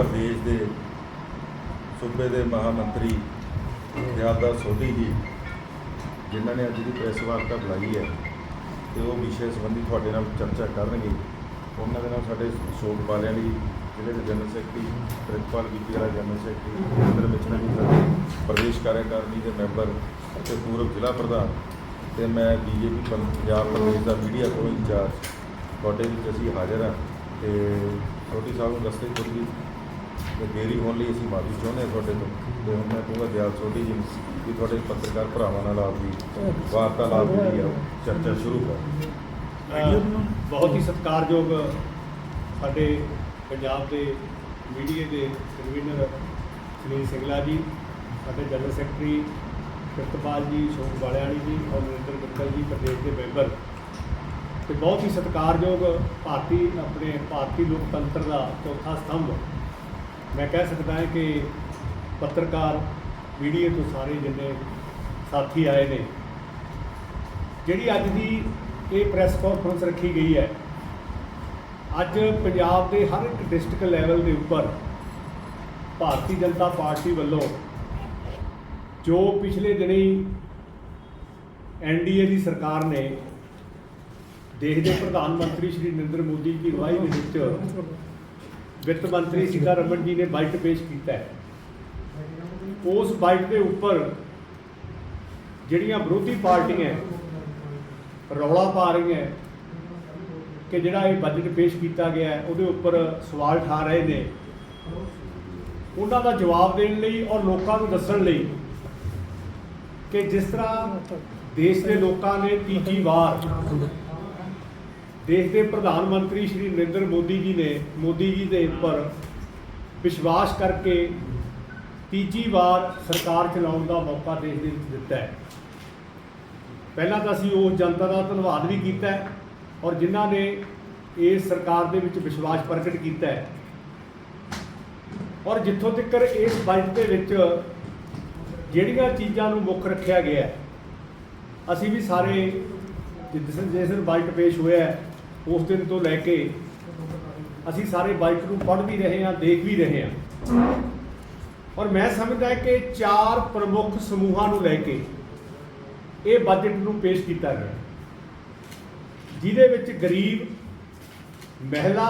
ਪ੍ਰਦੇਸ਼ ਦੇ ਸੂਬੇ ਦੇ ਮਹਾ ਮੰਤਰੀ ਦਿਆਲਦਾਸ ਸੋਢੀ ਜੀ, ਜਿਨ੍ਹਾਂ ਨੇ ਅੱਜ ਦੀ ਪ੍ਰੈਸ ਵਾਰਤਾ ਬੁਲਾਈ ਹੈ ਤੇ ਉਹ ਵਿਸ਼ੇ ਸੰਬੰਧੀ ਤੁਹਾਡੇ ਨਾਲ ਚਰਚਾ ਕਰਨਗੇ। ਉਹਨਾਂ ਦੇ ਨਾਲ ਸਾਡੇ ਅਸ਼ੋਕ ਬਾਲਿਆਂ ਦੀ ਜ਼ਿਲ੍ਹੇ ਦੇ ਜਨਰਲ ਸੈਕਟਰੀ, ਪ੍ਰਿਤਪਾਲ ਬੀਪੀ ਵਾਲਾ ਜਨਰਲ ਸੈਕਟਰੀ ਅੰਦਰ ਮਿਚਨਾ ਜੀ ਸਾਡੇ ਪ੍ਰਦੇਸ਼ ਕਾਰਜਕਾਰਨੀ ਦੇ ਮੈਂਬਰ ਅਤੇ ਪੂਰਬ ਜ਼ਿਲ੍ਹਾ ਪ੍ਰਧਾਨ ਤੇ ਮੈਂ ਬੀਜੇਪੀ ਪੰਜਾਬ ਪ੍ਰਦੇਸ਼ ਦਾ ਮੀਡੀਆ ਕੋਲ ਇੰਚਾਰਜ। ਤੁਹਾਡੇ ਵਿੱਚ ਅਸੀਂ ਹਾਜ਼ਰ ਹਾਂ ਤੇ ਛੋਟੀ ਸਾਹਿਬ ਨੂੰ ਦੱਸਦੇ 'ਚ ਥੋੜ੍ਹੀ ਤੇ ਦੇਰੀ ਹੋਣ ਲਈ ਅਸੀਂ ਮਾਫੀ ਚਾਹੁੰਦੇ ਹਾਂ ਤੁਹਾਡੇ ਤੋਂ। ਤੇ ਹੁਣ ਮੈਂ ਕਹੂੰਗਾ ਦਿਆਲ ਸੋਢੀ ਜੀ ਨੂੰ ਵੀ ਤੁਹਾਡੇ ਪੱਤਰਕਾਰ ਭਰਾਵਾਂ ਨਾਲ ਆਪਦੀ ਵਾਰਤਾਲਾਪ ਜਿਹੜੀ ਆ ਉਹ ਚਰਚਾ ਸ਼ੁਰੂ ਕਰ। ਬਹੁਤ ਹੀ ਸਤਿਕਾਰਯੋਗ ਸਾਡੇ ਪੰਜਾਬ ਦੇ ਮੀਡੀਆ ਦੇ ਕਨਵੀਨਰ ਸੁਨੀਲ ਸਿੰਗਲਾ ਜੀ, ਸਾਡੇ ਜਨਰਲ ਸੈਕਟਰੀ ਕਿਰਤਪਾਲ ਜੀ, ਸ਼ੋਕ ਵਾਲਿਆਣੀ ਜੀ ਔਰ ਨਰਿੰਦਰ ਮਿੱਤਲ ਜੀ, ਪ੍ਰਦੇਸ਼ ਦੇ ਮੈਂਬਰ ਤੇ ਬਹੁਤ ਹੀ ਸਤਿਕਾਰਯੋਗ ਭਾਰਤੀ, ਆਪਣੇ ਭਾਰਤੀ ਲੋਕਤੰਤਰ ਦਾ ਚੌਥਾ ਸਤੰਭ ਮੈਂ ਕਹਿ ਸਕਦਾ ਹਾਂ ਕਿ ਪੱਤਰਕਾਰ ਮੀਡੀਆ ਤੋਂ ਸਾਰੇ ਜਿੰਨੇ ਸਾਥੀ ਆਏ ਨੇ, ਜਿਹੜੀ ਅੱਜ ਦੀ ਇਹ ਪ੍ਰੈਸ ਕਾਨਫਰੰਸ ਰੱਖੀ ਗਈ ਹੈ, ਅੱਜ ਪੰਜਾਬ ਦੇ ਹਰ ਇੱਕ ਡਿਸਟ੍ਰਿਕਟ ਲੈਵਲ ਦੇ ਉੱਪਰ ਭਾਰਤੀ ਜਨਤਾ ਪਾਰਟੀ ਵੱਲੋਂ ਜੋ ਪਿਛਲੇ ਦਿਨੀ ਐਨਡੀਏ ਦੀ ਸਰਕਾਰ ਨੇ ਦੇਸ਼ ਦੇ ਪ੍ਰਧਾਨ ਮੰਤਰੀ ਸ਼੍ਰੀ ਨਰਿੰਦਰ ਮੋਦੀ ਦੀ ਅਗਵਾਈ ਦੇ ਵਿੱਚ ਵਿੱਤ ਮੰਤਰੀ ਸੀਤਾਰਮਨ ਜੀ ਨੇ ਬਜਟ ਪੇਸ਼ ਕੀਤਾ ਹੈ। ਉਸ ਬਜਟ ਦੇ ਉੱਪਰ ਜਿਹੜੀਆਂ ਵਿਰੋਧੀ ਪਾਰਟੀਆਂ ਰੌਲਾ ਪਾ ਰਹੀਆਂ ਕਿ ਜਿਹੜਾ ਇਹ ਬਜਟ ਪੇਸ਼ ਕੀਤਾ ਗਿਆ ਉਹਦੇ ਉੱਪਰ ਸਵਾਲ ਠਾ ਰਹੇ ਨੇ। ਉਹਨਾਂ ਦਾ ਜਵਾਬ ਦੇਣ ਲਈ ਔਰ ਲੋਕਾਂ ਨੂੰ ਦੱਸਣ ਲਈ ਕਿ ਜਿਸ ਤਰ੍ਹਾਂ ਦੇਸ਼ ਦੇ ਲੋਕਾਂ ਨੇ ਤੀਜੀ ਵਾਰ ਦੇਸ਼ ਦੇ ਪ੍ਰਧਾਨ ਮੰਤਰੀ ਸ਼੍ਰੀ ਨਰਿੰਦਰ ਮੋਦੀ ਜੀ ਨੇ ਮੋਦੀ ਜੀ ਦੇ ਉੱਪਰ ਵਿਸ਼ਵਾਸ ਕਰਕੇ ਤੀਜੀ ਵਾਰ ਸਰਕਾਰ ਚਲਾਉਣ ਦਾ ਮੌਕਾ ਦੇਸ਼ ਦੇ ਵਿੱਚ ਦਿੱਤਾ ਹੈ। ਪਹਿਲਾਂ ਤਾਂ ਅਸੀਂ ਉਸ ਜਨਤਾ ਦਾ ਧੰਨਵਾਦ ਵੀ ਕੀਤਾ ਔਰ ਜਿਨ੍ਹਾਂ ਨੇ ਇਸ ਸਰਕਾਰ ਦੇ ਵਿੱਚ ਵਿਸ਼ਵਾਸ ਪ੍ਰਗਟ ਕੀਤਾ ਹੈ। ਔਰ ਜਿੱਥੋਂ ਤੱਕ ਇਸ ਬਜਟ ਦੇ ਵਿੱਚ ਜਿਹੜੀਆਂ ਚੀਜ਼ਾਂ ਨੂੰ ਮੁੱਖ ਰੱਖਿਆ ਗਿਆ ਹੈ ਅਸੀਂ ਵੀ ਸਾਰੇ ਜਿਸ ਦਿਨ ਜਿਸ ਦਿਨ ਬਜਟ ਪੇਸ਼ ਹੋਇਆ ਹੈ, ਉਸ ਦਿਨ ਤੋਂ ਲੈ ਕੇ ਅਸੀਂ ਸਾਰੇ ਬਜਟ ਨੂੰ ਪੜ੍ਹ ਵੀ ਰਹੇ ਹਾਂ, ਦੇਖ ਵੀ ਰਹੇ ਹਾਂ। ਔਰ ਮੈਂ ਸਮਝਦਾ ਕਿ ਚਾਰ ਪ੍ਰਮੁੱਖ ਸਮੂਹਾਂ ਨੂੰ ਲੈ ਕੇ ਇਹ ਬਜਟ ਨੂੰ ਪੇਸ਼ ਕੀਤਾ ਗਿਆ। ਜਿਹਦੇ ਵਿੱਚ ਗਰੀਬ, ਮਹਿਲਾ,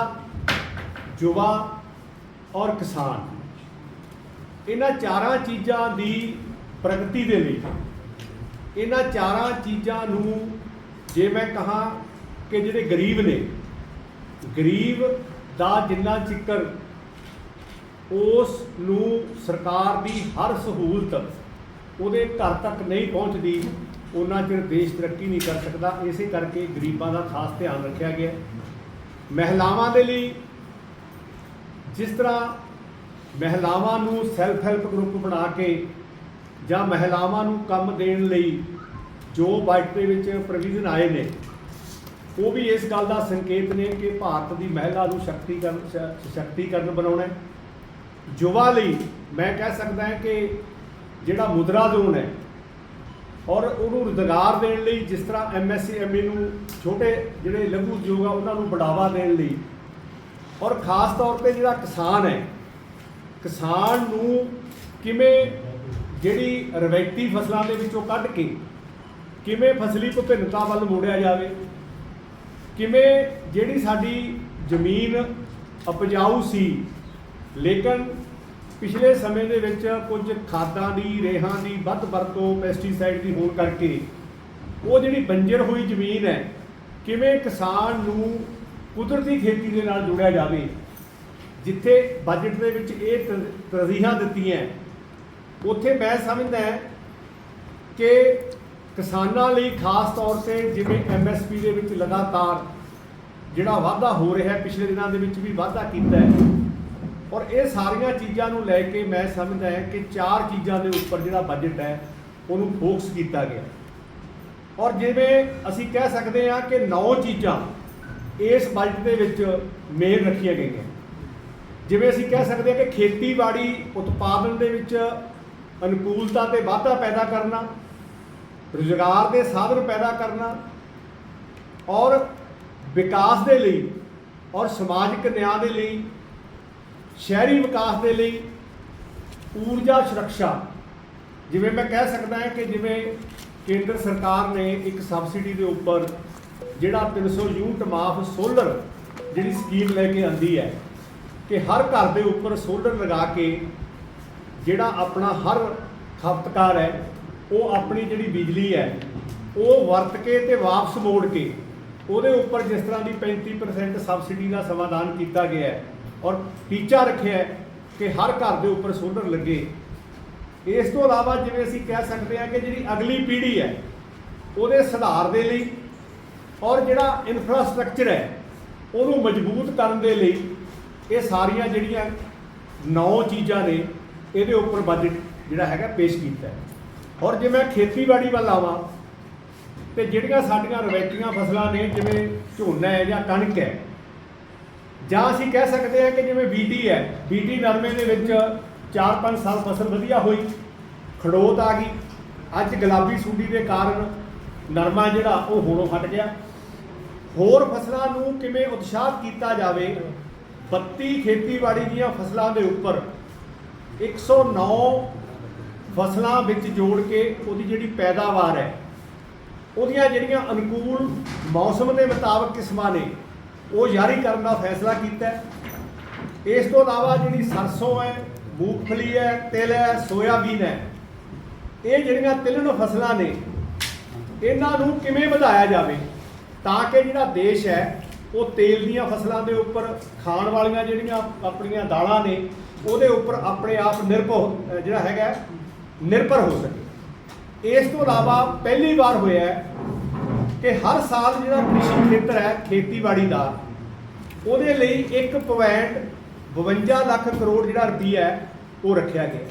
ਯੁਵਾ ਔਰ ਕਿਸਾਨ। ਇਹਨਾਂ ਚਾਰਾਂ ਚੀਜ਼ਾਂ ਦੀ ਪ੍ਰਗਤੀ ਦੇ ਲਈ, ਇਹਨਾਂ ਚਾਰਾਂ ਚੀਜ਼ਾਂ ਨੂੰ ਜੇ ਮੈਂ ਕਹਾਂ ਕਿ ਜਿਹੜੇ ਗਰੀਬ ਨੇ, ਗਰੀਬ ਦਾ ਜਿੰਨਾ ਚਿੱਕਰ ਉਸ ਨੂੰ ਸਰਕਾਰ ਦੀ ਹਰ ਸਹੂਲਤ ਉਹਦੇ ਘਰ ਤੱਕ ਨਹੀਂ ਪਹੁੰਚਦੀ, ਉਹਨਾਂ ਚਿਰ ਦੇਸ਼ ਤਰੱਕੀ ਨਹੀਂ ਕਰ ਸਕਦਾ। ਇਸੇ ਕਰਕੇ ਗਰੀਬਾਂ ਦਾ ਖਾਸ ਧਿਆਨ ਰੱਖਿਆ ਗਿਆ। ਮਹਿਲਾਵਾਂ ਦੇ ਲਈ ਜਿਸ ਤਰ੍ਹਾਂ ਮਹਿਲਾਵਾਂ ਨੂੰ ਸੈਲਫ ਹੈਲਪ ਗਰੁੱਪ ਬਣਾ ਕੇ ਜਾਂ ਮਹਿਲਾਵਾਂ ਨੂੰ ਕੰਮ ਦੇਣ ਲਈ ਜੋ ਬਜਟ ਦੇ ਵਿੱਚ ਪ੍ਰੋਵੀਜ਼ਨ ਆਏ ਨੇ ਉਹ ਵੀ ਇਸ ਗੱਲ ਦਾ ਸੰਕੇਤ ਨੇ ਕਿ ਭਾਰਤ ਦੀ ਮਹਿਲਾ ਨੂੰ ਸ਼ਕਤੀਕਰਨ ਸ਼ਕਤੀਕਰਨ ਬਣਾਉਣਾ ਹੈ। ਯੁਵਾ ਲਈ ਮੈਂ ਕਹਿ ਸਕਦਾ ਹਾਂ ਕਿ ਜਿਹੜਾ ਮੁਦਰਾ ਲੋਨ ਹੈ ਔਰ ਉਹਨੂੰ ਰੁਜ਼ਗਾਰ ਦੇਣ ਲਈ ਜਿਸ ਤਰ੍ਹਾਂ ਐਮਐਸਸੀ ਐਮਏ ਨੂੰ ਛੋਟੇ ਜਿਹੜੇ ਲਘੂ ਉਦਯੋਗ ਆ, ਉਹਨਾਂ ਨੂੰ ਬੜਾਵਾ ਦੇਣ ਲਈ ਔਰ ਖਾਸ ਤੌਰ ਤੇ ਜਿਹੜਾ ਕਿਸਾਨ ਹੈ, ਕਿਸਾਨ ਨੂੰ ਕਿਵੇਂ ਜਿਹੜੀ ਰਵਾਇਤੀ ਫਸਲਾਂ ਦੇ ਵਿੱਚੋਂ ਕੱਢ ਕੇ ਕਿਵੇਂ ਫਸਲੀ ਵਿਭਿੰਨਤਾ ਵੱਲ ਮੋੜਿਆ ਜਾਵੇ ਕਿਵੇਂ ਜਿਹੜੀ ਸਾਡੀ ਜ਼ਮੀਨ ਉਪਜਾਊ ਸੀ, ਲੇਕਿਨ ਪਿਛਲੇ ਸਮੇਂ ਦੇ ਵਿੱਚ ਕੁਝ ਖਾਦਾਂ ਦੀ, ਰੇਹਾਂ ਦੀ, ਵੱਧ ਵਰਤੋਂ ਪੈਸਟੀਸਾਈਡ ਦੀ ਹੋਣ ਕਰਕੇ ਉਹ ਜਿਹੜੀ ਬੰਜਰ ਹੋਈ ਜ਼ਮੀਨ ਹੈ, ਕਿਵੇਂ ਕਿਸਾਨ ਨੂੰ ਕੁਦਰਤੀ ਖੇਤੀ ਦੇ ਨਾਲ ਜੋੜਿਆ ਜਾਵੇ, ਜਿੱਥੇ ਬਜਟ ਦੇ ਵਿੱਚ ਇਹ ਤ- ਤਰਜੀਹਾਂ ਦਿੱਤੀਆਂ, ਉੱਥੇ ਮੈਂ ਸਮਝਦਾ ਕਿ ਕਿਸਾਨਾਂ ਲਈ ਖਾਸ ਤੌਰ ਤੇ ਜਿਵੇਂ ਐਮਐਸਪੀ ਦੇ ਵਿੱਚ ਲਗਾਤਾਰ ਜਿਹੜਾ ਵਾਧਾ ਹੋ ਰਿਹਾ ਹੈ, ਪਿਛਲੇ ਦਿਨਾਂ ਦੇ ਵਿੱਚ ਵੀ ਵਾਧਾ ਕੀਤਾ ਹੈ। ਔਰ ਇਹ ਸਾਰੀਆਂ ਚੀਜ਼ਾਂ ਨੂੰ ਲੈ ਕੇ ਮੈਂ ਸਮਝਦਾ ਹਾਂ ਕਿ ਚਾਰ ਚੀਜ਼ਾਂ ਦੇ ਉੱਪਰ ਜਿਹੜਾ ਬਜਟ ਹੈ, ਉਹਨੂੰ ਫੋਕਸ ਕੀਤਾ ਗਿਆ। ਔਰ ਜਿਵੇਂ ਅਸੀਂ ਕਹਿ ਸਕਦੇ ਹਾਂ ਕਿ ਨੌ ਚੀਜ਼ਾਂ ਇਸ ਬਜਟ ਦੇ ਵਿੱਚ ਮੇਨ ਰੱਖੀਆਂ ਗਈਆਂ। ਜਿਵੇਂ ਅਸੀਂ ਕਹਿ ਸਕਦੇ ਹਾਂ ਕਿ ਖੇਤੀਬਾੜੀ ਉਤਪਾਦਨ ਦੇ ਵਿੱਚ ਅਨੁਕੂਲਤਾ ਤੇ ਵਾਧਾ ਪੈਦਾ ਕਰਨਾ ਰੁਜ਼ਗਾਰ ਦੇ ਸਾਧਨ ਪੈਦਾ ਕਰਨਾ ਔਰ ਵਿਕਾਸ ਦੇ ਲਈ ਔਰ ਸਮਾਜਿਕ ਨਿਆਂ ਦੇ ਲਈ, ਸ਼ਹਿਰੀ ਵਿਕਾਸ ਦੇ ਲਈ ਊਰਜਾ ਸੁਰੱਖਿਆ। ਜਿਵੇਂ ਮੈਂ ਕਹਿ ਸਕਦਾ ਹਾਂ ਕਿ ਜਿਵੇਂ ਕੇਂਦਰ ਸਰਕਾਰ ਨੇ ਇੱਕ ਸਬਸਿਡੀ ਦੇ ਉੱਪਰ ਜਿਹੜਾ 300 ਯੂਨਿਟ ਮਾਫ ਸੋਲਰ ਜਿਹੜੀ ਸਕੀਮ ਲੈ ਕੇ ਆਂਦੀ ਹੈ ਕਿ ਹਰ ਘਰ ਦੇ ਉੱਪਰ ਸੋਲਰ ਲਗਾ ਕੇ ਜਿਹੜਾ ਆਪਣਾ ਹਰ ਖਪਤਕਾਰ ਹੈ ਉਹ ਆਪਣੀ ਜਿਹੜੀ ਬਿਜਲੀ ਹੈ, ਉਹ ਵਰਤ ਕੇ ਤੇ ਵਾਪਸ ਮੋੜ ਕੇ ਉਹਦੇ ਉੱਪਰ ਜਿਸ ਤਰ੍ਹਾਂ ਦੀ 35% ਸਬਸਿਡੀ ਦਾ ਸਮਾਧਾਨ ਕੀਤਾ ਗਿਆ ਹੈ ਔਰ ਟੀਚਾ ਰੱਖਿਆ ਹੈ ਕਿ ਹਰ ਘਰ ਦੇ ਉੱਪਰ ਸੋਲਰ ਲੱਗੇ। ਇਸ ਤੋਂ ਇਲਾਵਾ ਜਿਵੇਂ ਅਸੀਂ ਕਹਿ ਸਕਦੇ ਹਾਂ ਕਿ ਜਿਹੜੀ ਅਗਲੀ ਪੀੜ੍ਹੀ ਹੈ, ਉਹਦੇ ਸੁਧਾਰ ਦੇ ਲਈ ਔਰ ਜਿਹੜਾ ਇਨਫਰਾਸਟ੍ਰਕਚਰ ਹੈ, ਉਹਨੂੰ ਮਜ਼ਬੂਤ ਕਰਨ ਦੇ ਲਈ ਇਹ ਸਾਰੀਆਂ ਜਿਹੜੀਆਂ ਨੌ ਚੀਜ਼ਾਂ ਨੇ, ਇਹਦੇ ਉੱਪਰ ਬਜਟ ਜਿਹੜਾ ਹੈਗਾ ਪੇਸ਼ ਕੀਤਾ ਹੈ। ਔਰ ਜੇ ਮੈਂ ਖੇਤੀਬਾੜੀ ਵੱਲ ਆਵਾਂ, ਤੇ ਜਿਹੜੀਆਂ ਸਾਡੀਆਂ ਰਵਾਇਤੀਆਂ ਫਸਲਾਂ ਨੇ, ਜਿਵੇਂ ਝੋਨਾ ਹੈ ਜਾਂ ਕਣਕ ਹੈ, ਜਾਂ ਅਸੀਂ ਕਹਿ ਸਕਦੇ ਹਾਂ ਕਿ ਜਿਵੇਂ ਬੀਟੀ ਹੈ ਬੀਟੀ ਨਰਮੇ ਦੇ ਵਿੱਚ 4-5 ਸਾਲ ਫਸਲ ਵਧੀਆ ਹੋਈ, ਖੜੋਤ ਆ ਗਈ, ਅੱਜ ਗੁਲਾਬੀ ਸੁੰਡੀ ਦੇ ਕਾਰਨ ਨਰਮਾ ਜਿਹੜਾ, ਉਹ ਹੋਣੋਂ ਹਟ ਗਿਆ। ਹੋਰ ਫਸਲਾਂ ਨੂੰ ਕਿਵੇਂ ਉਤਸ਼ਾਹਤ ਕੀਤਾ ਜਾਵੇ? 32 ਖੇਤੀਬਾੜੀ ਦੀਆਂ ਫਸਲਾਂ ਦੇ ਉੱਪਰ। 109 ਫਸਲਾਂ ਵਿੱਚ ਜੋੜ ਕੇ ਉਹਦੀ ਜਿਹੜੀ ਪੈਦਾਵਾਰ ਹੈ, ਉਹਦੀਆਂ ਜਿਹੜੀਆਂ ਅਨੁਕੂਲ ਮੌਸਮ ਦੇ ਮੁਤਾਬਕ ਕਿਸਮਾਂ ਨੇ, ਉਹ ਜਾਰੀ ਕਰਨ ਦਾ ਫੈਸਲਾ ਕੀਤਾ ਇਸ ਤੋਂ ਇਲਾਵਾ ਜਿਹੜੀ ਸਰਸੋਂ ਹੈ, ਮੂੰਗਫਲੀ ਹੈ, ਤਿਲ ਹੈ, ਸੋਇਆਬੀਨ ਹੈ, ਇਹ ਜਿਹੜੀਆਂ ਤਿਲਣ ਫਸਲਾਂ ਨੇ, ਇਹਨਾਂ ਨੂੰ ਕਿਵੇਂ ਵਧਾਇਆ ਜਾਵੇ ਤਾਂ ਕਿ ਜਿਹੜਾ ਦੇਸ਼ ਹੈ, ਉਹ ਤੇਲ ਦੀਆਂ ਫਸਲਾਂ ਦੇ ਉੱਪਰ, ਖਾਣ ਵਾਲੀਆਂ ਜਿਹੜੀਆਂ ਆਪਣੀਆਂ ਦਾਲਾਂ ਨੇ, ਉਹਦੇ ਉੱਪਰ ਆਪਣੇ ਆਪ ਨਿਰਭਰ ਜਿਹੜਾ ਹੈਗਾ ਨਿਰਭਰ ਹੋ ਸਕੇ। ਇਸ ਤੋਂ ਇਲਾਵਾ ਪਹਿਲੀ ਵਾਰ ਹੋਇਆ ਹੈ ਕਿ ਹਰ ਸਾਲ ਜਿਹੜਾ ਕ੍ਰਿਸ਼ੀ ਖੇਤਰ ਹੈ, ਖੇਤੀਬਾੜੀ ਦਾ, ਉਹਦੇ ਲਈ 1.52 ਲੱਖ ਕਰੋੜ ਜਿਹੜਾ ਰੁਪਈਆ ਹੈ, ਉਹ ਰੱਖਿਆ ਗਿਆ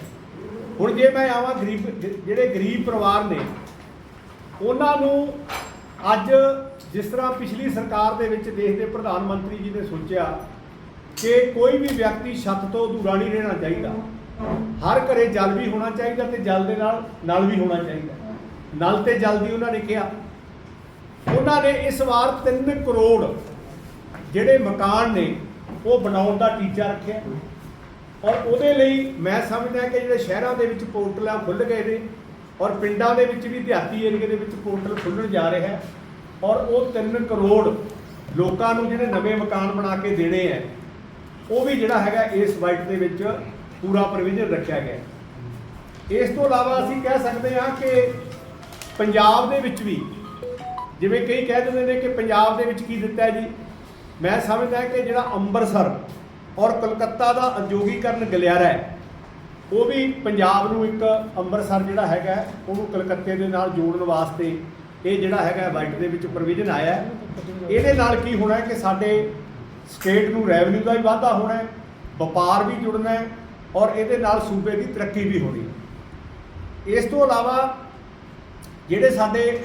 ਹੁਣ ਜੇ ਮੈਂ ਆਵਾਂ ਗਰੀਬ ਜਿਹੜੇ ਗਰੀਬ ਪਰਿਵਾਰ ਨੇ, ਉਹਨਾਂ ਨੂੰ ਅੱਜ ਜਿਸ ਤਰ੍ਹਾਂ ਪਿਛਲੀ ਸਰਕਾਰ ਦੇ ਵਿੱਚ ਦੇਸ਼ ਦੇ ਪ੍ਰਧਾਨ ਮੰਤਰੀ ਜੀ ਨੇ ਸੋਚਿਆ ਕਿ ਕੋਈ ਵੀ ਵਿਅਕਤੀ ਛੱਤ ਤੋਂ ਅਧੂਰਾ ਨਹੀਂ ਰਹਿਣਾ ਚਾਹੀਦਾ। ਹਰ ਘਰੇ ਜਲ ਵੀ ਹੋਣਾ ਚਾਹੀਦਾ ਤੇ ਜਲ ਦੇ ਨਾਲ ਨਲ ਵੀ ਹੋਣਾ ਚਾਹੀਦਾ। ਨਲ ਤੇ ਜਲ ਦੀ ਉਹਨਾਂ ਨੇ ਕਿਹਾ। ਉਹਨਾਂ ਨੇ ਇਸ ਵਾਰ 3 ਕਰੋੜ ਜਿਹੜੇ ਮਕਾਨ ਨੇ, ਉਹ ਬਣਾਉਣ ਦਾ ਟੀਚਾ ਰੱਖਿਆ। ਔਰ ਉਹਦੇ ਲਈ ਮੈਂ ਸਮਝਦਾ ਕਿ ਜਿਹੜੇ ਸ਼ਹਿਰਾਂ ਦੇ ਵਿੱਚ ਪੋਰਟਲਾਂ ਖੁੱਲ ਗਏ ਨੇ। ਔਰ ਪਿੰਡਾਂ ਦੇ ਵਿੱਚ ਵੀ ਦਿਹਾਤੀ ਏਰੀਏ ਦੇ ਵਿੱਚ ਪੋਰਟਲ ਖੁੱਲਣ ਜਾ ਰਿਹਾ ਹੈ। ਔਰ ਉਹ 3 ਕਰੋੜ ਲੋਕਾਂ ਨੂੰ ਜਿਹੜੇ ਨਵੇਂ ਮਕਾਨ ਬਣਾ ਕੇ ਦੇਣੇ ਹੈ, ਉਹ ਵੀ ਜਿਹੜਾ ਹੈਗਾ ਇਸ ਵਾਈਟ ਦੇ ਵਿੱਚ ਪੂਰਾ ਪ੍ਰੋਵੀਜ਼ਨ ਰੱਖਿਆ ਗਿਆ ਇਸ ਤੋਂ ਇਲਾਵਾ ਅਸੀਂ ਕਹਿ ਸਕਦੇ ਹਾਂ ਕਿ ਪੰਜਾਬ ਦੇ ਵਿੱਚ ਵੀ ਜਿਵੇਂ ਕਈ ਕਹਿ ਦਿੰਦੇ ਨੇ ਕਿ ਪੰਜਾਬ ਦੇ ਵਿੱਚ ਕੀ ਦਿੱਤਾ ਹੈ ਜੀ? ਮੈਂ ਸਮਝਦਾ ਕਿ ਜਿਹੜਾ ਅੰਮ੍ਰਿਤਸਰ ਔਰ ਕਲਕੱਤਾ ਦਾ ਉਦਯੋਗੀਕਰਨ ਗਲਿਆਰਾ ਹੈ, ਉਹ ਵੀ ਪੰਜਾਬ ਨੂੰ ਇੱਕ ਅੰਮ੍ਰਿਤਸਰ ਜਿਹੜਾ ਹੈਗਾ ਉਹਨੂੰ ਕਲਕੱਤੇ ਦੇ ਨਾਲ ਜੋੜਨ ਵਾਸਤੇ ਇਹ ਜਿਹੜਾ ਹੈਗਾ ਬਾਈਟ ਦੇ ਵਿੱਚ ਪ੍ਰੋਵੀਜ਼ਨ ਆਇਆ ਹੈ। ਇਹਦੇ ਨਾਲ ਕੀ ਹੋਣਾ ਕਿ ਸਾਡੇ ਸਟੇਟ ਨੂੰ ਰੈਵਨਿਊ ਦਾ ਵੀ ਵਾਧਾ ਹੋਣਾ ਹੈ, ਵਪਾਰ ਵੀ ਜੁੜਨਾ ਹੈ ਔਰ ਇਹਦੇ ਨਾਲ ਸੂਬੇ ਦੀ ਤਰੱਕੀ ਵੀ ਹੋਣੀ। ਇਸ ਤੋਂ ਇਲਾਵਾ ਜਿਹੜੇ ਸਾਡੇ,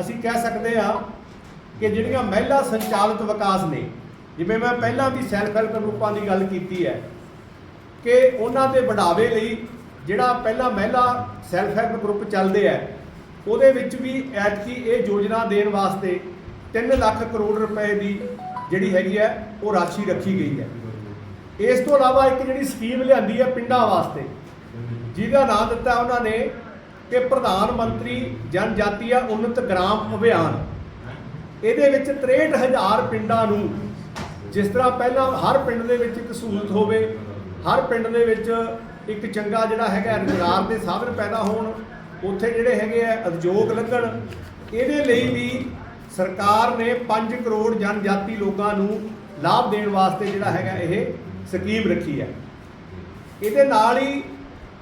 ਅਸੀਂ ਕਹਿ ਸਕਦੇ ਹਾਂ ਕਿ ਜਿਹੜੀਆਂ ਮਹਿਲਾ ਸੰਚਾਲਿਤ ਵਿਕਾਸ ਨੇ, ਜਿਵੇਂ ਮੈਂ ਪਹਿਲਾਂ ਵੀ ਸੈਲਫ ਹੈਲਪ ਗਰੁੱਪਾਂ ਦੀ ਗੱਲ ਕੀਤੀ ਹੈ, ਕਿ ਉਹਨਾਂ ਦੇ ਵਧਾਵੇ ਲਈ ਜਿਹੜਾ ਪਹਿਲਾਂ ਮਹਿਲਾ ਸੈਲਫ ਹੈਲਪ ਗਰੁੱਪ ਚੱਲਦੇ ਆ ਉਹਦੇ ਵਿੱਚ ਵੀ ਐਤਕੀ ਇਹ ਯੋਜਨਾ ਦੇਣ ਵਾਸਤੇ 3 ਲੱਖ ਕਰੋੜ ਰੁਪਏ ਦੀ ਜਿਹੜੀ ਹੈਗੀ ਹੈ, ਉਹ ਰਾਸ਼ੀ ਰੱਖੀ ਗਈ ਹੈ। ਇਸ ਤੋਂ ਇਲਾਵਾ ਇੱਕ ਜਿਹੜੀ ਸਕੀਮ ਲਿਆਂਦੀ ਹੈ ਪਿੰਡਾਂ ਵਾਸਤੇ, ਜਿਹਦਾ ਨਾਮ ਦਿੱਤਾ ਉਹਨਾਂ ਨੇ ਕਿ ਪ੍ਰਧਾਨ ਮੰਤਰੀ ਜਨਜਾਤੀਆ ਉન્નਤ ਗ੍ਰਾਮ ਅਭਿਆਨ। ਇਹਦੇ ਵਿੱਚ 63000 ਪਿੰਡਾਂ ਨੂੰ ਜਿਸ ਤਰ੍ਹਾਂ ਪਹਿਲਾਂ ਹਰ ਪਿੰਡ ਦੇ ਵਿੱਚ ਇੱਕ ਸਹੂਲਤ ਹੋਵੇ, ਹਰ ਪਿੰਡ ਦੇ ਵਿੱਚ ਇੱਕ ਚੰਗਾ ਜਿਹੜਾ ਹੈਗਾ ਰੁਜ਼ਗਾਰ ਦੇ ਸਾਧਨ ਪੈਦਾ ਹੋਣ, ਉੱਥੇ ਜਿਹੜੇ ਹੈਗੇ ਆ ਉਦਯੋਗ ਲੱਗਣ, ਇਹਦੇ ਲਈ ਵੀ ਸਰਕਾਰ ਨੇ 5 ਕਰੋੜ ਜਨਜਾਤੀ ਲੋਕਾਂ ਨੂੰ ਲਾਭ ਦੇਣ ਵਾਸਤੇ ਜਿਹੜਾ ਹੈਗਾ ਇਹ ਸਕੀਮ ਰੱਖੀ ਹੈ। ਇਹਦੇ ਨਾਲ ਹੀ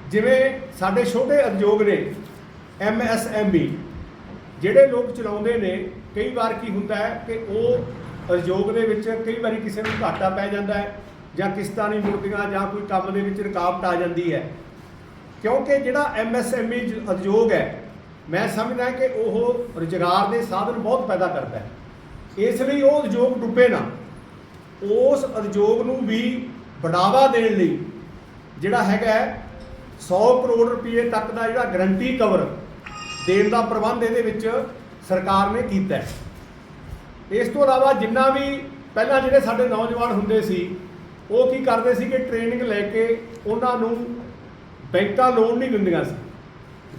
ਜਿਵੇਂ ਸਾਡੇ ਛੋਟੇ ਉਦਯੋਗ ਨੇ ਐਮਐਸਐਮਈ ਜਿਹੜੇ ਲੋਕ ਚਲਾਉਂਦੇ ਨੇ, ਕਈ ਵਾਰ ਕੀ ਹੁੰਦਾ ਹੈ ਕਿ ਉਹ ਉਦਯੋਗ ਦੇ ਵਿੱਚ ਕਈ ਵਾਰੀ ਕਿਸੇ ਨੂੰ ਘਾਟਾ ਪੈ ਜਾਂਦਾ ਹੈ ਜਾਂ ਕਿਸ਼ਤਾਂ ਨਹੀਂ ਮੁੜਦੀਆਂ ਜਾਂ ਕੋਈ ਕੰਮ ਦੇ ਵਿੱਚ ਰੁਕਾਵਟ ਆ ਜਾਂਦੀ ਹੈ। ਕਿਉਂਕਿ ਜਿਹੜਾ ਐਮਐਸਐਮਈ ਉਦਯੋਗ ਹੈ, ਮੈਂ ਸਮਝਦਾ ਕਿ ਉਹ ਰੁਜ਼ਗਾਰ ਦੇ ਸਾਧਨ ਬਹੁਤ ਪੈਦਾ ਕਰਦਾ ਹੈ। ਇਸ ਲਈ ਉਹ ਉਦਯੋਗ ਡੁੱਬੇ ਨਾ। ਉਸ ਉਦਯੋਗ ਨੂੰ ਵੀ ਬੜਾਵਾ ਦੇਣ ਲਈ ਜਿਹੜਾ ਹੈਗਾ ਹੈ, 100 ਕਰੋੜ ਰੁਪਏ ਤੱਕ ਦਾ ਜਿਹੜਾ ਗਰੰਟੀ ਕਵਰ ਦੇਣ ਦਾ ਪ੍ਰਬੰਧ ਇਹਦੇ ਵਿੱਚ ਸਰਕਾਰ ਨੇ ਕੀਤਾ ਹੈ। ਇਸ ਤੋਂ ਇਲਾਵਾ ਜਿੰਨਾ ਵੀ ਪਹਿਲਾਂ ਜਿਹੜੇ ਸਾਡੇ ਨੌਜਵਾਨ ਹੁੰਦੇ ਸੀ ਉਹ ਕੀ ਕਰਦੇ ਸੀ ਕਿ ਟ੍ਰੇਨਿੰਗ ਲੈ ਕੇ ਉਹਨਾਂ ਨੂੰ ਬੈਂਕਾਂ ਲੋਨ ਨਹੀਂ ਦਿੰਦੀਆਂ ਸੀ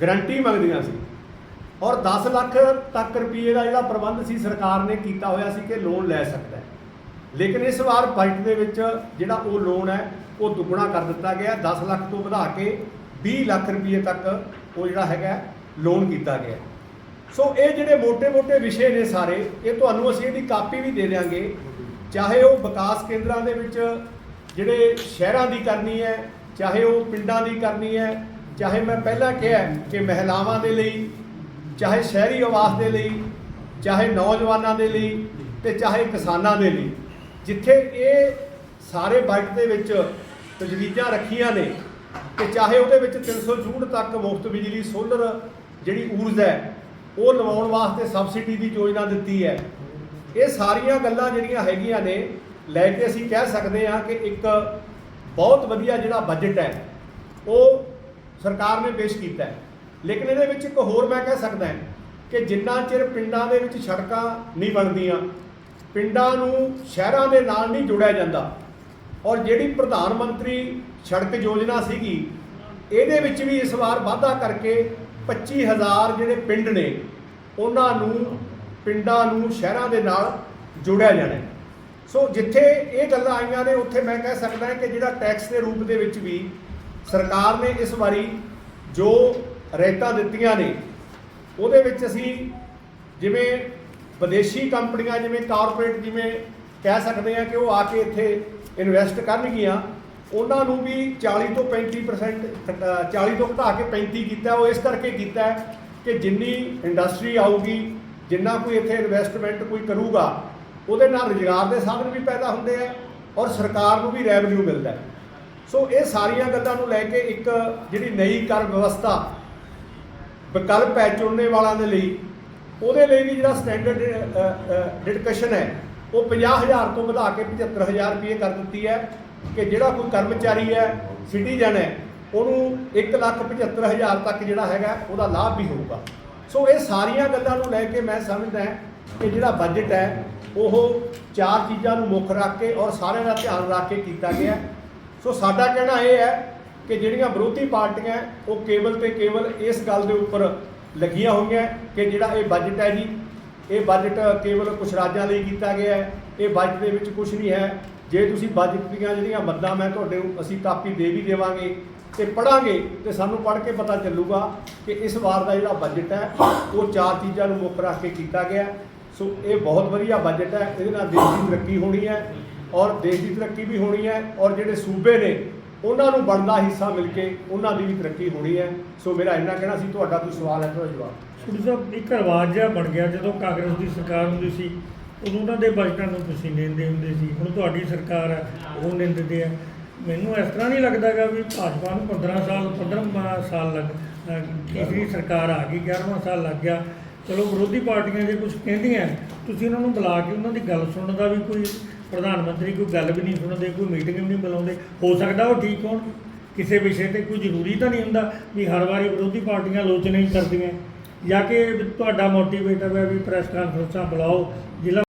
ਗਰੰਟੀ ਮੰਗਦੀਆਂ ਸੀ। ਔਰ 10 ਲੱਖ ਤੱਕ ਰੁਪਏ ਦਾ ਜਿਹੜਾ ਪ੍ਰਬੰਧ ਸੀ ਸਰਕਾਰ ਨੇ ਕੀਤਾ ਹੋਇਆ ਸੀ ਕਿ ਲੋਨ ਲੈ ਸਕਦਾ ਹੈ। ਲੇਕਿਨ ਇਸ ਵਾਰ ਬਜਟ ਦੇ ਵਿੱਚ ਜਿਹੜਾ ਉਹ ਲੋਨ ਹੈ, ਉਹ ਦੁੱਗਣਾ ਕਰ ਦਿੱਤਾ ਗਿਆ। 10 ਲੱਖ ਤੋਂ ਵਧਾ ਕੇ 20 ਲੱਖ ਰੁਪਏ ਤੱਕ ਉਹ ਜਿਹੜਾ ਹੈਗਾ ਲੋਨ ਕੀਤਾ ਗਿਆ। ਸੋ ਇਹ ਜਿਹੜੇ ਮੋٹے-ਮੋٹے ਵਿਸ਼ੇ ਨੇ ਸਾਰੇ, ਇਹ ਤੁਹਾਨੂੰ ਅਸੀਂ ਇਹਦੀ ਕਾਪੀ ਵੀ ਦੇ ਦੇਵਾਂਗੇ ਚਾਹੇ ਉਹ ਵਿਕਾਸ ਕੇਂਦਰਾਂ ਦੇ ਵਿੱਚ ਜਿਹੜੇ ਸ਼ਹਿਰਾਂ ਦੀ ਕਰਨੀ ਹੈ, ਚਾਹੇ ਉਹ ਪਿੰਡਾਂ ਦੀ ਕਰਨੀ ਹੈ, ਚਾਹੇ ਮੈਂ ਪਹਿਲਾਂ ਕਿਹਾ ਕਿ ਮਹਿਲਾਵਾਂ ਦੇ ਲਈ, ਚਾਹੇ ਸ਼ਹਿਰੀ ਆਵਾਸ ਦੇ ਲਈ, ਚਾਹੇ ਨੌਜਵਾਨਾਂ ਦੇ ਲਈ ਤੇ ਚਾਹੇ ਕਿਸਾਨਾਂ ਦੇ ਲਈ। ਜਿੱਥੇ ਇਹ ਸਾਰੇ ਬਜਟ ਦੇ ਵਿੱਚ ਤਜਵੀਜ਼ਾਂ ਰੱਖੀਆਂ ਨੇ ਕਿ ਚਾਹੇ ਉਹਦੇ ਵਿੱਚ 300 ਯੂਨਿਟ ਤੱਕ ਮੁਫਤ ਬਿਜਲੀ, ਸੋਲਰ ਜਿਹੜੀ ਊਰਜਾ ਹੈ, ਉਹ ਲਵਾਉਣ ਵਾਸਤੇ ਸਬਸਿਡੀ ਦੀ ਯੋਜਨਾ ਦਿੱਤੀ ਹੈ। ਇਹ ਸਾਰੀਆਂ ਗੱਲਾਂ ਜਿਹੜੀਆਂ ਹੈਗੀਆਂ ਨੇ, ਲੈ ਕੇ ਅਸੀਂ ਕਹਿ ਸਕਦੇ ਹਾਂ ਕਿ ਇੱਕ ਬਹੁਤ ਵਧੀਆ ਜਿਹੜਾ ਬਜਟ ਹੈ, ਉਹ ਸਰਕਾਰ ਨੇ ਪੇਸ਼ ਕੀਤਾ ਹੈ। ਲੇਕਿਨ ਇਹਦੇ ਵਿੱਚ ਇੱਕ ਹੋਰ ਮੈਂ ਕਹਿ ਸਕਦਾ ਕਿ ਜਿੰਨਾ ਚਿਰ ਪਿੰਡਾਂ ਦੇ ਵਿੱਚ ਸੜਕਾਂ ਨਹੀਂ ਬਣਦੀਆਂ ਪਿੰਡਾਂ ਨੂੰ ਸ਼ਹਿਰਾਂ ਦੇ ਨਾਲ ਨਹੀਂ ਜੋੜਿਆ ਜਾਂਦਾ। ਔਰ ਜਿਹੜੀ ਪ੍ਰਧਾਨ ਮੰਤਰੀ ਸੜਕ ਯੋਜਨਾ ਸੀਗੀ, ਇਹਦੇ ਵਿੱਚ ਵੀ ਇਸ ਵਾਰ ਵਾਧਾ ਕਰਕੇ 25000 ਜਿਹੜੇ ਪਿੰਡ ਨੇ, ਉਹਨਾਂ ਨੂੰ, ਪਿੰਡਾਂ ਨੂੰ ਸ਼ਹਿਰਾਂ ਦੇ ਨਾਲ ਜੋੜਿਆ ਜਾਣਾ। ਸੋ ਜਿੱਥੇ ਇਹ ਗੱਲਾਂ ਆਈਆਂ ਨੇ, ਉੱਥੇ ਮੈਂ ਕਹਿ ਸਕਦਾ ਕਿ ਜਿਹੜਾ ਟੈਕਸ ਦੇ ਰੂਪ ਦੇ ਵਿੱਚ ਵੀ ਸਰਕਾਰ ਨੇ ਇਸ ਵਾਰੀ ਜੋ ਰੇਟਾਂ ਦਿੱਤੀਆਂ ਨੇ, ਉਹਦੇ ਵਿੱਚ ਅਸੀਂ ਜਿਵੇਂ ਵਿਦੇਸ਼ੀ ਕੰਪਨੀਆਂ ਜਿਵੇਂ ਕਾਰਪੋਰੇਟ ਜਿਵੇਂ ਕਹਿ ਸਕਦੇ ਆ ਕਿ ਉਹ ਆ ਕੇ ਇੱਥੇ ਇਨਵੈਸਟ ਕਰਨਗੀਆਂ ਉਹਨਾਂ ਨੂੰ ਵੀ 40 ਤੋਂ 35% ਅ, 40 ਤੋਂ ਘਟਾ ਕੇ 35 ਕੀਤਾ ਉਹ ਇਸ ਕਰਕੇ ਕੀਤਾ ਕਿ ਜਿੰਨੀ ਇੰਡਸਟਰੀ ਆਊਗੀ ਜਿੰਨਾ ਕੋਈ ਇੱਥੇ ਇਨਵੈਸਟਮੈਂਟ ਕੋਈ ਕਰੂਗਾ ਉਹਦੇ ਨਾਲ ਰੁਜ਼ਗਾਰ ਦੇ ਸਾਧਨ ਵੀ ਪੈਦਾ ਹੁੰਦੇ ਆ ਔਰ ਸਰਕਾਰ ਨੂੰ ਵੀ ਰੈਵਨਿਊ ਮਿਲਦਾ ਸੋ ਇਹ ਸਾਰੀਆਂ ਗੱਲਾਂ ਨੂੰ ਲੈ ਕੇ ਇੱਕ ਜਿਹੜੀ ਨਈ ਕਰ ਵਿਵਸਥਾ ਵਿਕਲਪ ਹੈ ਚੁਣਨੇ ਵਾਲਿਆਂ ਦੇ ਲਈ ਉਹਦੇ ਲਈ ਵੀ ਜਿਹੜਾ ਸਟੈਂਡਰਡ ਡਿਡਕਸ਼ਨ ਹੈ, ਉਹ 50000 ਤੋਂ ਵਧਾ ਕੇ 75000 ਰੁਪਏ ਕਰ ਦਿੱਤੀ ਹੈ ਕਿ ਜਿਹੜਾ ਕੋਈ ਕਰਮਚਾਰੀ ਹੈ ਸਿਟੀਜ਼ਨ ਹੈ, ਉਹਨੂੰ 175000 ਤੱਕ ਜਿਹੜਾ ਹੈਗਾ, ਉਹਦਾ ਲਾਭ ਵੀ ਹੋਊਗਾ। ਸੋ ਇਹ ਸਾਰੀਆਂ ਗੱਲਾਂ ਨੂੰ ਲੈ ਕੇ ਮੈਂ ਸਮਝਦਾ ਕਿ ਜਿਹੜਾ ਬਜਟ ਹੈ, ਉਹ ਚਾਰ ਚੀਜ਼ਾਂ ਨੂੰ ਮੁੱਖ ਰੱਖ ਕੇ ਔਰ ਸਾਰਿਆਂ ਦਾ ਧਿਆਨ ਰੱਖ ਕੇ ਕੀਤਾ ਗਿਆ ਸੋ ਸਾਡਾ ਕਹਿਣਾ ਇਹ ਹੈ ਕਿ ਜਿਹੜੀਆਂ ਵਿਰੋਧੀ ਪਾਰਟੀਆਂ, ਉਹ ਕੇਵਲ ਤੇ ਕੇਵਲ ਇਸ ਗੱਲ ਦੇ ਉੱਪਰ ਲੱਗੀਆਂ ਹੋਈਆਂ ਕਿ ਜਿਹੜਾ ਇਹ ਬਜਟ ਹੈ ਜੀ, ਇਹ ਬਜਟ ਕੇਵਲ ਕੁਝ ਰਾਜਾਂ ਲਈ ਕੀਤਾ ਗਿਆ ਹੈ, ਇਹ ਬਜਟ ਦੇ ਵਿੱਚ ਕੁਝ ਨਹੀਂ ਹੈ। ਜੇ ਤੁਸੀਂ ਬਜਟ ਦੀਆਂ ਜਿਹੜੀਆਂ ਮੱਦਾਂ ਮੈਂ ਤੁਹਾਡੇ ਨੂੰ ਅਸੀਂ ਕਾਪੀ ਦੇ ਵੀ ਦੇਵਾਂਗੇ ਤੇ ਪੜਾਂਗੇ ਤੇ ਸਾਨੂੰ ਪੜ੍ਹ ਕੇ ਪਤਾ ਚੱਲੂਗਾ ਕਿ ਇਸ ਵਾਰ ਦਾ ਜਿਹੜਾ ਬਜਟ ਹੈ, ਉਹ ਚਾਰ ਚੀਜ਼ਾਂ ਨੂੰ ਮੁੱਖ ਰੱਖ ਕੇ ਕੀਤਾ ਗਿਆ ਸੋ ਇਹ ਬਹੁਤ ਵਧੀਆ ਬਜਟ ਹੈ, ਇਹਦੇ ਨਾਲ ਦੇਸ਼ ਦੀ ਤਰੱਕੀ ਹੋਣੀ ਹੈ ਔਰ ਦੇਸ਼ ਦੀ ਤਰੱਕੀ ਵੀ ਹੋਣੀ ਹੈ ਔਰ ਜਿਹੜੇ ਸੂਬੇ ਨੇ ਉਹਨਾਂ ਨੂੰ ਬਣਦਾ ਹਿੱਸਾ ਮਿਲ ਕੇ ਉਹਨਾਂ ਦੀ ਵੀ ਤਰੱਕੀ ਹੋਣੀ ਹੈ। ਸੋ ਮੇਰਾ ਇੰਨਾ ਕਹਿਣਾ ਸੀ, ਤੁਹਾਡਾ ਕੋਈ ਸਵਾਲ ਹੈ, ਤੁਹਾਡਾ ਜਵਾਬ। ਸੁਖੀ ਸਾਹਿਬ, ਇੱਕ ਰਿਵਾਜ ਜਿਹਾ ਬਣ ਗਿਆ, ਜਦੋਂ ਕਾਂਗਰਸ ਦੀ ਸਰਕਾਰ ਹੁੰਦੀ ਸੀ, ਉਦੋਂ ਉਹਨਾਂ ਦੇ ਬਜਟਾਂ ਨੂੰ ਤੁਸੀਂ ਨਿੰਦੇ ਹੁੰਦੇ ਸੀ, ਹੁਣ ਤੁਹਾਡੀ ਸਰਕਾਰ ਹੈ, ਉਹ ਨਿੰਦਦੇ ਆ। ਮੈਨੂੰ ਇਸ ਤਰ੍ਹਾਂ ਨਹੀਂ ਲੱਗਦਾਗਾ ਵੀ ਭਾਜਪਾ ਨੂੰ 15 ਸਾਲ 15 ਸਾਲ ਲੱਗ, ਅਹ, ਤੀਸਰੀ ਸਰਕਾਰ ਆ ਗਈ 11ਵਾਂ ਸਾਲ ਲੱਗ ਗਿਆ। ਚਲੋ ਵਿਰੋਧੀ ਪਾਰਟੀਆਂ ਜੇ ਕੁਝ ਕਹਿੰਦੀਆਂ, ਤੁਸੀਂ ਉਹਨਾਂ ਨੂੰ ਬੁਲਾ ਕੇ ਉਹਨਾਂ ਦੀ ਗੱਲ ਸੁਣਨ ਦਾ ਵੀ ਕੋਈ ਪ੍ਰਧਾਨ ਮੰਤਰੀ ਕੋਈ ਗੱਲ ਵੀ ਨਹੀਂ ਸੁਣਦੇ, ਕੋਈ ਮੀਟਿੰਗ ਵੀ ਨਹੀਂ ਬੁਲਾਉਂਦੇ, ਹੋ ਸਕਦਾ ਉਹ ਠੀਕ ਹੋਣ। ਕਿਸੇ ਵਿਸ਼ੇ ਤੇ ਕੋਈ ਜ਼ਰੂਰੀ ਤਾਂ ਨਹੀਂ ਹੁੰਦਾ ਵੀ ਹਰ ਵਾਰੀ ਵਿਰੋਧੀ ਪਾਰਟੀਆਂ ਆਲੋਚਨਾ ਹੀ ਕਰਦੀਆਂ। ਜਾਂ ਕਿ ਤੁਹਾਡਾ ਮੋਟੀਵੇਟਰ ਹੈ ਵੀ ਪ੍ਰੈਸ ਕਾਨਫਰੰਸਾਂ ਬੁਲਾਓ, ਜ਼ਿਲ੍ਹਾ